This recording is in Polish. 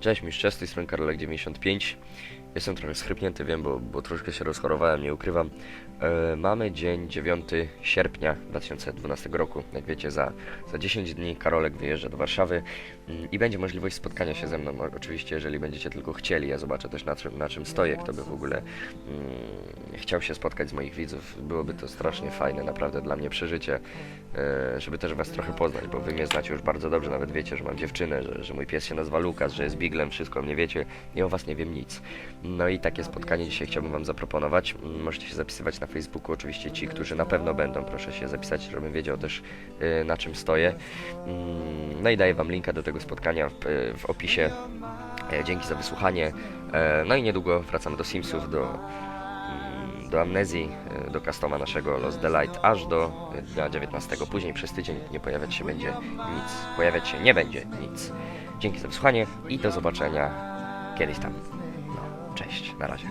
Cześć, mistrz, z tej strony Karolek95. Jestem trochę schrypnięty, wiem, bo, bo troszkę się rozchorowałem, nie ukrywam. E, mamy dzień 9 sierpnia 2012 roku. Jak wiecie, za, za 10 dni Karolek wyjeżdża do Warszawy mm, i będzie możliwość spotkania się ze mną. Oczywiście, jeżeli będziecie tylko chcieli, ja zobaczę też na na czym stoję, kto by w ogóle mm, chciał się spotkać z moich widzów. Byłoby to strasznie fajne, naprawdę dla mnie przeżycie, e, żeby też was trochę poznać, bo wy mnie znacie już bardzo dobrze, nawet wiecie, że mam dziewczynę, że, że mój pies się nazywa Lukas, że jest Biglem, wszystko mnie wiecie i o was nie wiem nic. No i takie spotkanie dzisiaj chciałbym wam zaproponować. Możecie się zapisywać na Facebooku, oczywiście ci, którzy na pewno będą, proszę się zapisać, żebym wiedział też e, na czym stoję. Mm, No i daję wam linka do tego spotkania w, w opisie. E, Dzięki za wysłuchanie. E, No i niedługo wracamy do Simsów, do, mm, do Amnezji, e, do customa naszego Lost Delight, aż do dnia 19. Później przez tydzień nie pojawiać się będzie nic. Pojawiać się nie będzie nic. Dzięki za wysłuchanie i do zobaczenia kiedyś tam. Cześć, na razie.